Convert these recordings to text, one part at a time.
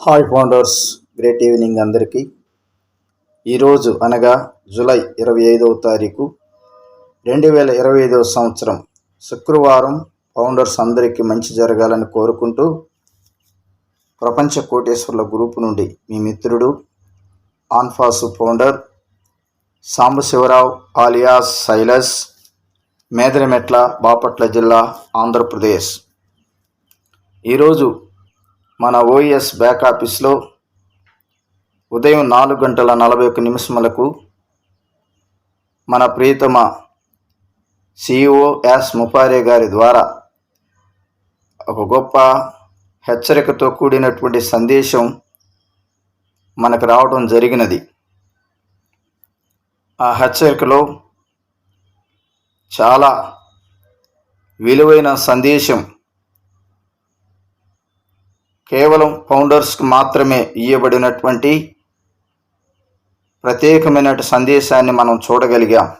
Hi founders great evening అందరికీ. ఈరోజు అనగా జూలై ఇరవై ఐదవ తారీఖు రెండు వేల ఇరవై ఐదవ సంవత్సరం శుక్రవారం ఫౌండర్స్ అందరికీ మంచి జరగాలని కోరుకుంటూ ప్రపంచ కోటేశ్వర్ల గ్రూప్ నుండి మీ మిత్రుడు ఆన్ఫాసు founder Sambasivarao alias Silas Medarametla Bapatla జిల్లా ఆంధ్రప్రదేశ్. ఈరోజు మన ఓఎస్ బ్యాక్ ఆఫీస్లో ఉదయం నాలుగు గంటల నలభై ఒక్క నిమిషములకు మన ప్రియతమ సిఇఓ ఎస్ ముపారే గారి ద్వారా ఒక గొప్ప హెచ్చరికతో కూడినటువంటి సందేశం మనకు రావడం జరిగినది. ఆ హెచ్చరికలో చాలా విలువైన సందేశం కేవలం ఫౌండర్స్కి మాత్రమే ఇవ్వబడినటువంటి ప్రత్యేకమైన సందేశాన్ని మనం చూడగలిగాం.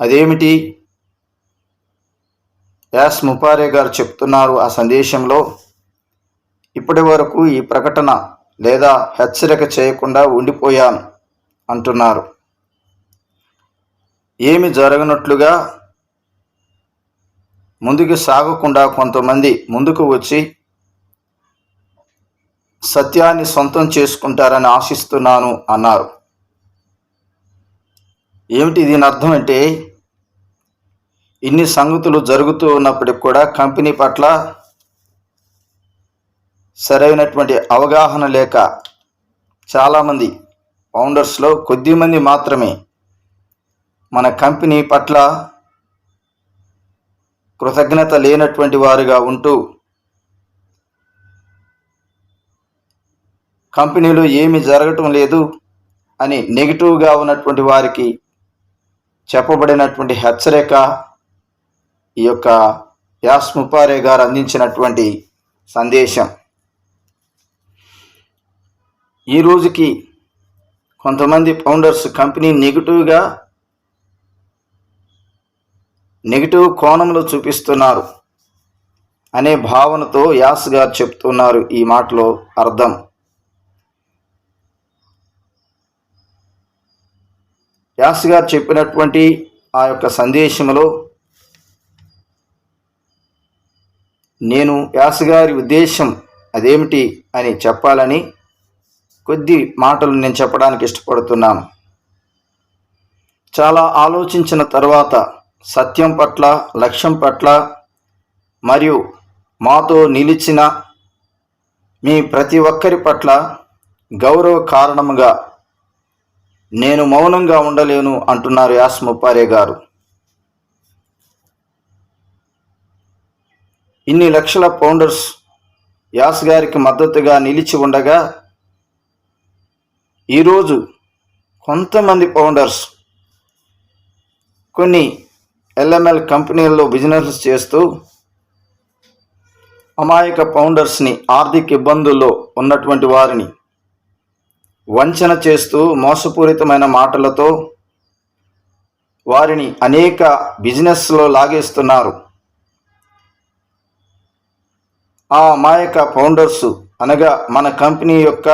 అదేమిటి? యాస్ ముపారే గారు చెప్తున్నారు ఆ సందేశంలో ఇప్పటి వరకు ఈ ప్రకటన లేదా హెచ్చరిక చేయకుండా ఉండిపోయాను అంటున్నారు. ఏమి జరగనట్లుగా ముందుకు సాగకుండా కొంతమంది ముందుకు వచ్చి సత్యాన్ని సొంతం చేసుకుంటారని ఆశిస్తున్నాను అన్నారు. ఏమిటి దీని అర్థం అంటే ఇన్ని సంగతులు జరుగుతూ ఉన్నప్పటికి కూడా కంపెనీ పట్ల సరైనటువంటి అవగాహన లేక చాలామంది ఫౌండర్స్లో కొద్దిమంది మాత్రమే మన కంపెనీ పట్ల కృతజ్ఞత లేనటువంటి వారుగా ఉంటూ కంపెనీలో ఏమి జరగటం లేదు అని నెగిటివ్గా ఉన్నటువంటి వారికి చెప్పబడినటువంటి హెచ్చరిక ఈ యొక్క యాస్ ముపారే గారు అందించినటువంటి సందేశం. ఈ రోజుకి కొంతమంది ఫౌండర్స్ కంపెనీ నెగిటివ్గా నెగిటివ్ కోణంలో చూపిస్తున్నారు అనే భావనతో యాస్ గారు చెప్తున్నారు ఈ మాటలో అర్థం. యాస్ గారు చెప్పినటువంటి ఆ యొక్క సందేశంలో నేను యాస్ గారి ఉద్దేశం అదేమిటి అని చెప్పాలని కొద్ది మాటలు నేను చెప్పడానికి ఇష్టపడుతున్నాను. చాలా ఆలోచించిన తర్వాత సత్యం పట్ల లక్ష్యం పట్ల మరియు మాతో నిలిచిన మీ ప్రతి ఒక్కరి పట్ల గౌరవ కారణముగా నేను మౌనంగా ఉండలేను అంటున్నారు యాస్ ముప్పారే గారు. ఇన్ని లక్షల పౌండర్స్ యాస్ గారికి మద్దతుగా నిలిచి ఉండగా ఈరోజు కొంతమంది పౌండర్స్ కొన్ని ఎల్ఎంఎల్ కంపెనీల్లో బిజినెస్ చేస్తూ అమాయక ఫౌండర్స్ని ఆర్థిక ఇబ్బందుల్లో ఉన్నటువంటి వారిని వంచన చేస్తూ మోసపూరితమైన మాటలతో వారిని అనేక బిజినెస్లో లాగేస్తున్నారు. ఆ అమాయక ఫౌండర్స్ అనగా మన కంపెనీ యొక్క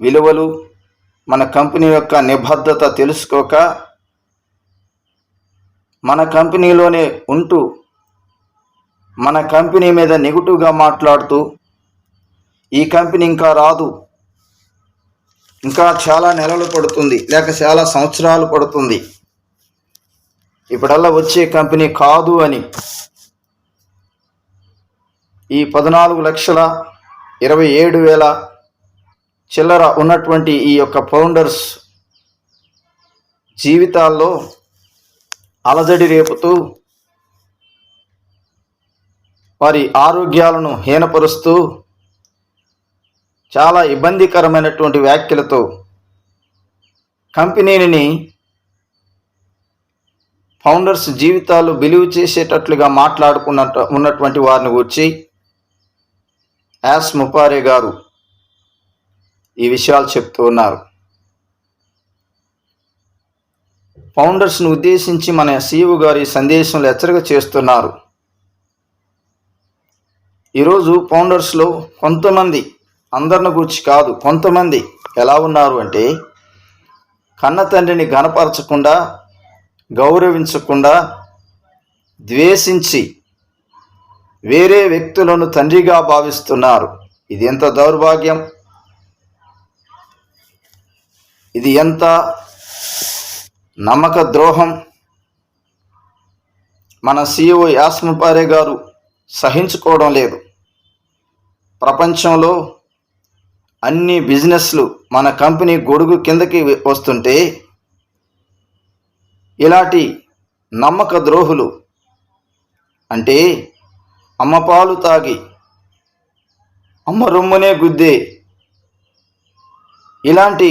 విలువలు మన కంపెనీ యొక్క నిబద్ధత తెలుసుకోక మన కంపెనీలోనే ఉంటూ మన కంపెనీ మీద నెగిటివ్గా మాట్లాడుతూ ఈ కంపెనీ ఇంకా రాదు. ఇంకా చాలా నెలలు పడుతుంది లేక చాలా సంవత్సరాలు పడుతుంది. ఇప్పుడల్లా వచ్చే కంపెనీ కాదు అని ఈ పద్నాలుగు లక్షల ఇరవై ఏడు వేల చిల్లర ఉన్నటువంటి ఈ యొక్క ఫౌండర్స్ జీవితాల్లో అలజడి రేపుతూ వారి ఆరోగ్యాలను హీనపరుస్తూ చాలా ఇబ్బందికరమైనటువంటి వ్యాఖ్యలతో కంపెనీని ఫౌండర్స్ జీవితాలు బిలీవ్ చేసేటట్లుగా మాట్లాడుకున్నట్టు ఉన్నటువంటి వారిని వచ్చి యాస్ ముపారే గారు ఈ విషయాలు చెప్తూ ఉన్నారు. ఫౌండర్స్ను ఉద్దేశించి మన సీఈఓ గారి సందేశంలో హెచ్చరిక చేస్తున్నారు. ఈరోజు ఫౌండర్స్లో కొంతమంది అందరిని గురించి కాదు కొంతమంది ఎలా ఉన్నారు అంటే కన్న తండ్రిని గనపరచకుండా గౌరవించకుండా ద్వేషించి వేరే వ్యక్తులను తండ్రిగా భావిస్తున్నారు. ఇది ఎంత దౌర్భాగ్యం! ఇది ఎంత నమ్మక ద్రోహం మన సిఇఓ యాస్మపారే గారు సహించుకోవడం లేదు. ప్రపంచంలో అన్ని బిజినెస్లు మన కంపెనీ గొడుగు కిందకి వస్తుంటే ఇలాంటి నమ్మక ద్రోహులు అంటే అమ్మపాలు తాగి అమ్మ రొమ్మునే గుద్దే ఇలాంటి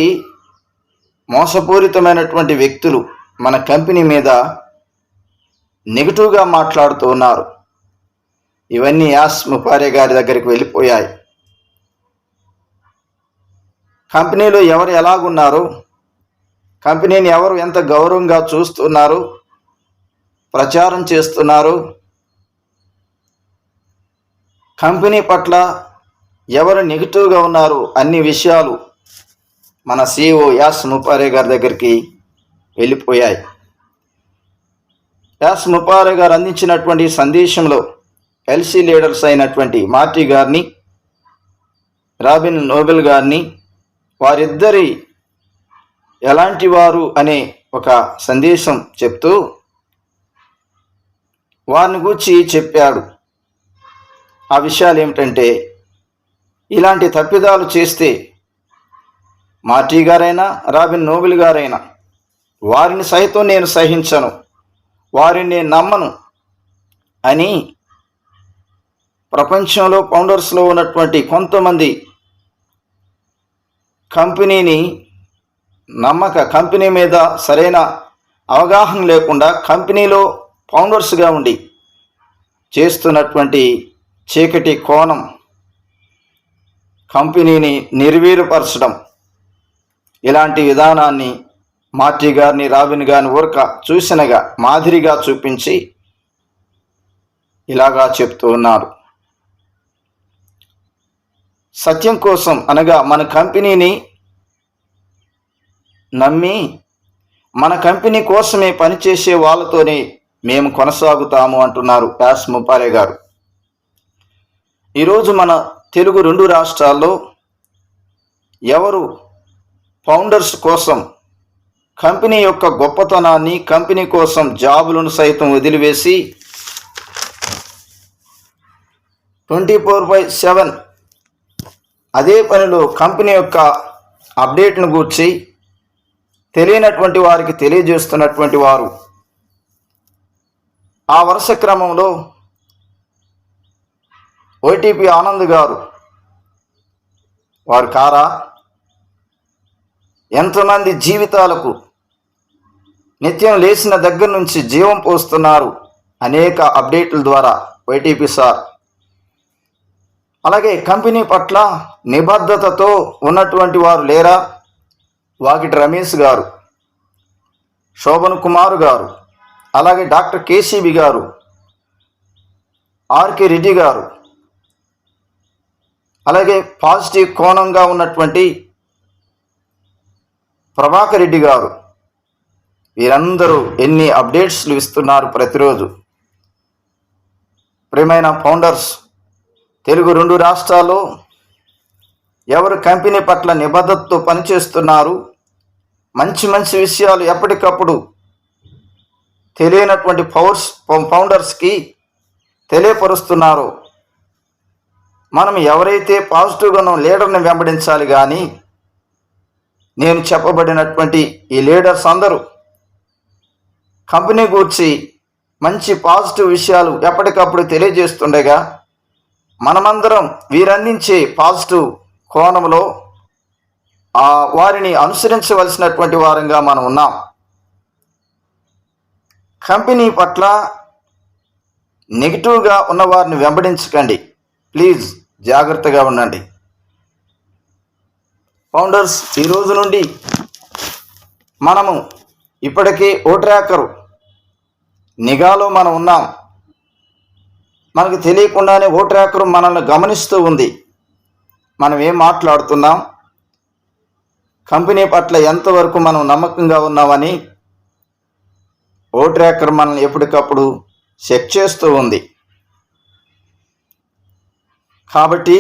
మోసపూరితమైనటువంటి వ్యక్తులు మన కంపెనీ మీద నెగిటివ్గా మాట్లాడుతూ ఉన్నారు. ఇవన్నీ యాస్ ముపారే గారి దగ్గరికి వెళ్ళిపోయాయి. కంపెనీలో ఎవరు ఎలాగున్నారు? కంపెనీని ఎవరు ఎంత గౌరవంగా చూస్తున్నారు? ప్రచారం చేస్తున్నారు? కంపెనీ పట్ల ఎవరు నెగిటివ్గా ఉన్నారు? అన్ని విషయాలు మన సిఇఓ యాస్ ముపారే గారి దగ్గరికి వెళ్ళిపోయాయి. యాస్ ముపారే గారు అందించినటువంటి సందేశంలో ఎల్సీ లీడర్స్ అయినటువంటి మార్టీ గారిని రాబిన్ నోబెల్ గారిని వారిద్దరి ఎలాంటి వారు అనే ఒక సందేశం చెప్తూ వారిని గూర్చి చెప్పాడు. ఆ విషయాలు ఏమిటంటే ఇలాంటి తప్పిదాలు చేస్తే మార్టీ గారైనా రాబిన్ నోబిల్ గారైనా వారిని సైతం నేను సహించను వారిని నేను నమ్మను అని ప్రపంచంలో ఫౌండర్స్లో ఉన్నటువంటి కొంతమంది కంపెనీని నమ్మక కంపెనీ మీద సరైన అవగాహన లేకుండా కంపెనీలో ఫౌండర్స్గా ఉండి చేస్తున్నటువంటి చీకటి కోణం కంపెనీని నిర్వీర్యపరచడం ఇలాంటి విధానాన్ని మాటి గారిని రాబిన్ గారిని ఊరక చూసినగా మాదిరిగా చూపించి ఇలాగా చెప్తూ ఉన్నారు. సత్యం కోసం అనగా మన కంపెనీని నమ్మి మన కంపెనీ కోసమే పనిచేసే వాళ్ళతోనే మేము కొనసాగుతాము అంటున్నారు యాస్ ముపారే గారు. ఈరోజు మన తెలుగు రెండు రాష్ట్రాల్లో ఎవరు ఫౌండర్స్ కోసం కంపెనీ యొక్క గొప్పతనాన్ని కంపెనీ కోసం జాబులను సైతం వదిలివేసి ట్వంటీ ఫోర్ బై సెవెన్ అదే పనిలో కంపెనీ యొక్క అప్డేట్ను గూర్చి తెలియనటువంటి వారికి తెలియజేస్తున్నటువంటి వారు ఆ వరుస క్రమంలో ఓటీపీ ఆనంద్ గారు వారు కారా? ఎంతమంది జీవితాలకు నిత్యం లేచిన దగ్గర నుంచి జీవం పోస్తున్నారు? అనేక అప్డేట్ల ద్వారా వైటీపీ సార్. అలాగే కంపెనీ పట్ల నిబద్ధతతో ఉన్నటువంటి వారు లేరా? వాకిటి రమేష్ గారు శోభన్ కుమార్ గారు అలాగే doctor KCB garu RK Reddy garu అలాగే పాజిటివ్ కోణంగా ఉన్నటువంటి ప్రభాకర్ రెడ్డి గారు. వీరందరూ ఎన్ని అప్డేట్స్లు ఇస్తున్నారు ప్రతిరోజు? ప్రియమైన ఫౌండర్స్ తెలుగు రెండు రాష్ట్రాల్లో ఎవరు కంపెనీ పట్ల నిబద్ధతతో పనిచేస్తున్నారు? మంచి మంచి విషయాలు ఎప్పటికప్పుడు తెలియనటువంటి పవర్స్ ఫౌండర్స్కి తెలియపరుస్తున్నారో. మనం ఎవరైతే పాజిటివ్గా ఉన్న లీడర్ని వెంబడించాలి కానీ నేను చెప్పబడినటువంటి ఈ లీడర్స్ అందరూ కంపెనీ గూర్చి మంచి పాజిటివ్ విషయాలు ఎప్పటికప్పుడు తెలియజేస్తుండగా మనమందరం వీరందించే పాజిటివ్ కోణంలో ఆ వారిని అనుసరించవలసినటువంటి వారంగా మనం ఉన్నాం. కంపెనీ పట్ల నెగిటివ్గా ఉన్నవారిని వెంబడించకండి. ప్లీజ్ జాగ్రత్తగా ఉండండి. ఫౌండర్స్ ఈ రోజు నుండి మనము ఇప్పటికే ఓ ట్రాకరు నిఘాలో మనం ఉన్నాం. మనకు తెలియకుండానే ఓ ట్రాకర్ మనల్ని గమనిస్తూ ఉంది. మనం ఏం మాట్లాడుతున్నాం? కంపెనీ పట్ల ఎంతవరకు మనం నమ్మకంగా ఉన్నామని ఓ ట్రాకర్ మనల్ని ఎప్పటికప్పుడు చెక్ చేస్తూ ఉంది. కాబట్టి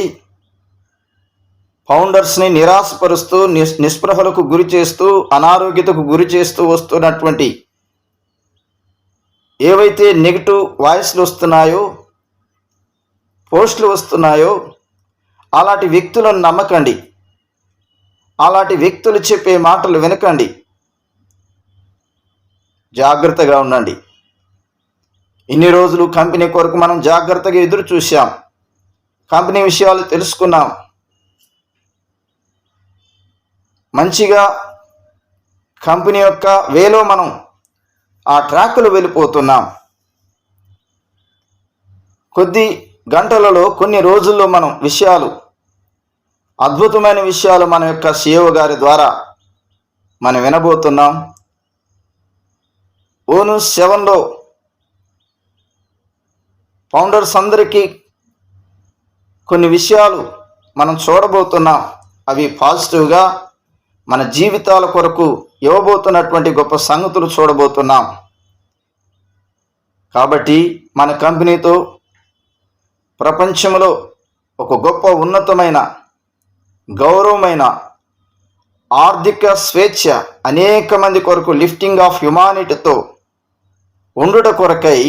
ఫౌండర్స్ని నిరాశపరుస్తూ నిస్ నిస్పృహలకు గురి చేస్తూ అనారోగ్యతకు గురి చేస్తూ వస్తున్నటువంటి ఏవైతే నెగిటివ్ వాయిస్లు వస్తున్నాయో పోస్టులు వస్తున్నాయో అలాంటి వ్యక్తులను నమ్మకండి. అలాంటి వ్యక్తులు చెప్పే మాటలు వినకండి. జాగ్రత్తగా ఉండండి. ఇన్ని రోజులు కంపెనీ కొరకు మనం జాగ్రత్తగా ఎదురు చూశాం. కంపెనీ విషయాలు తెలుసుకున్నాం. మంచిగా కంపెనీ యొక్క వేలో మనం ఆ ట్రాక్లు వెళ్ళిపోతున్నాం. కొద్ది గంటలలో కొన్ని రోజుల్లో మనం విషయాలు అద్భుతమైన విషయాలు మన యొక్క సీఓ గారి ద్వారా మనం వినబోతున్నాం. ఓను సెవెన్లో ఫౌండర్స్ అందరికీ కొన్ని విషయాలు మనం చూడబోతున్నాం. అవి పాజిటివ్గా మన జీవితాల కొరకు ఇవ్వబోతున్నటువంటి గొప్ప సంగతులు చూడబోతున్నాం. కాబట్టి మన కంపెనీతో ప్రపంచంలో ఒక గొప్ప ఉన్నతమైన గౌరవమైన ఆర్థిక స్వేచ్ఛ అనేక మంది కొరకు లిఫ్టింగ్ ఆఫ్ హ్యుమానిటీతో ఉండుట కొరకై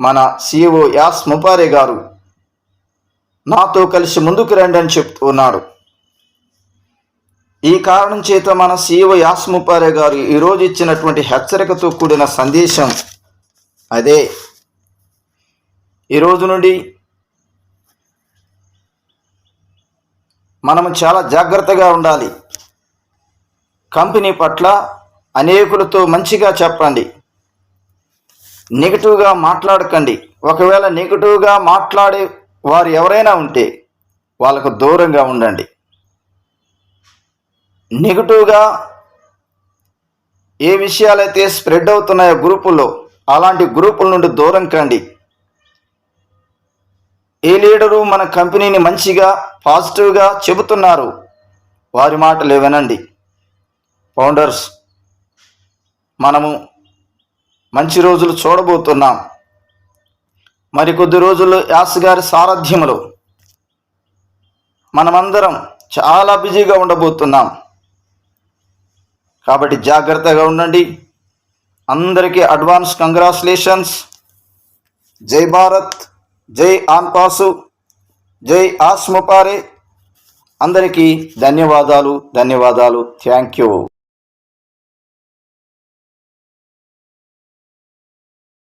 మన సిఇఓ యాస్ ముపారే గారు నాతో కలిసి ముందుకు రండి అని చెప్తున్నాడు ఈ కారణం చేత మన సీవ యాస్ ముపారే గారు ఈరోజు ఇచ్చినటువంటి హెచ్చరికతో కూడిన సందేశం అదే. ఈరోజు నుండి మనము చాలా జాగ్రత్తగా ఉండాలి. కంపెనీ పట్ల అనేకులతో మంచిగా చెప్పండి. నెగిటివ్గా మాట్లాడకండి. ఒకవేళ నెగిటివ్గా మాట్లాడే వారు ఎవరైనా ఉంటే వాళ్ళకు దూరంగా ఉండండి. నెగిటివ్గా ఏ విషయాలైతే స్ప్రెడ్ అవుతున్నాయో గ్రూపుల్లో అలాంటి గ్రూపుల నుండి దూరం కండి. ఏ లీడరు మన కంపెనీని మంచిగా పాజిటివ్గా చెబుతున్నారు? వారి మాటలు వినండి. ఫౌండర్స్ మనము మంచి రోజులు చూడబోతున్నాం. మరికొద్ది రోజుల్లో యాస్ గారి సారథ్యంలో మనమందరం చాలా బిజీగా ఉండబోతున్నాం. కాబట్టి జాగ్రత్తగా ఉండండి. అందరికీ అడ్వాన్స్ కంగ్రాచులేషన్స్ జై భారత్ జై ఆన్పాసు జై ఆస్ముపారే అందరికీ ధన్యవాదాలు ధన్యవాదాలు. Thank you